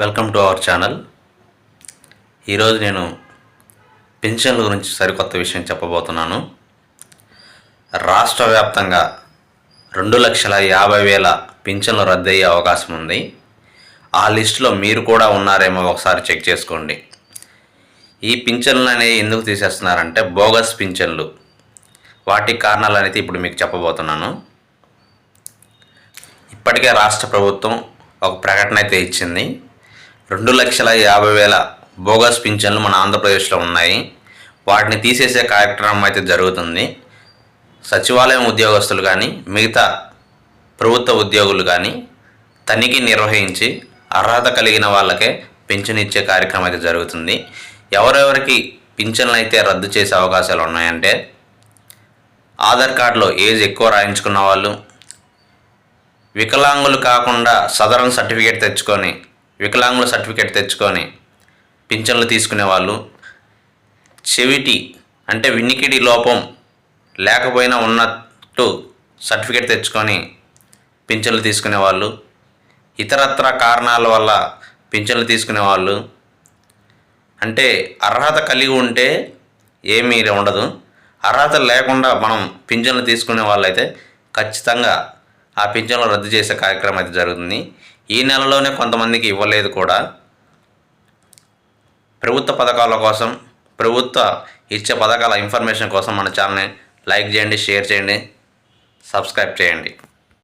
Welcome to our channel. ఈరోజు నేను పెన్షన్ల గురించి సరికొత్త విషయం చెప్పబోతున్నాను. రాష్ట్ర వ్యాప్తంగా రెండు లక్షల యాభై వేల పింఛన్లు రద్దయ్యే అవకాశం ఉంది. ఆ లిస్టులో మీరు కూడా ఉన్నారేమో ఒకసారి చెక్ చేసుకోండి. ఈ పింఛన్లు అనేవి ఎందుకు తీసేస్తున్నారంటే బోగస్ పింఛన్లు. వాటి కారణాలు అనేది ఇప్పుడు మీకు చెప్పబోతున్నాను. ఇప్పటికే రాష్ట్ర ప్రభుత్వం ఒక ప్రకటన అయితే ఇచ్చింది. రెండు లక్షల యాభై వేల బోగస్ పింఛన్లు మన ఆంధ్రప్రదేశ్లో ఉన్నాయి. వాటిని తీసేసే కార్యక్రమం అయితే జరుగుతుంది. సచివాలయం ఉద్యోగస్తులు కానీ మిగతా ప్రభుత్వ ఉద్యోగులు కానీ తనిఖీ నిర్వహించి అర్హత కలిగిన వాళ్ళకే పింఛన్ ఇచ్చే కార్యక్రమం అయితే జరుగుతుంది. ఎవరెవరికి పింఛన్లు అయితే రద్దు చేసే అవకాశాలు ఉన్నాయంటే ఆధార్ కార్డులో ఏజ్ ఎక్కువ రాయించుకున్న వాళ్ళు వికలాంగులు కాకుండా సదరన్ సర్టిఫికేట్ తెచ్చుకొని వికలాంగుల సర్టిఫికేట్ తెచ్చుకొని పింఛన్లు తీసుకునే వాళ్ళు చెవిటి అంటే వినికిడి లోపం లేకపోయినా ఉన్నట్టు సర్టిఫికేట్ తెచ్చుకొని పింఛన్లు తీసుకునే వాళ్ళు ఇతరత్ర కారణాల వల్ల పింఛన్లు తీసుకునే వాళ్ళు అంటే అర్హత కలిగి ఉంటే ఏమీ ఉండదు. అర్హత లేకుండా మనం పింఛన్లు తీసుకునే వాళ్ళైతే ఖచ్చితంగా ఆ పింఛన్లు రద్దు చేసే కార్యక్రమం అయితే జరుగుతుంది. ఈ నెలలోనే కొంతమందికి ఇవ్వలేదు కూడా. ప్రభుత్వ పథకాల కోసం ప్రభుత్వ ఇచ్చే పథకాల ఇన్ఫర్మేషన్ కోసం మన ఛానల్ని లైక్ చేయండి షేర్ చేయండి సబ్స్క్రైబ్ చేయండి.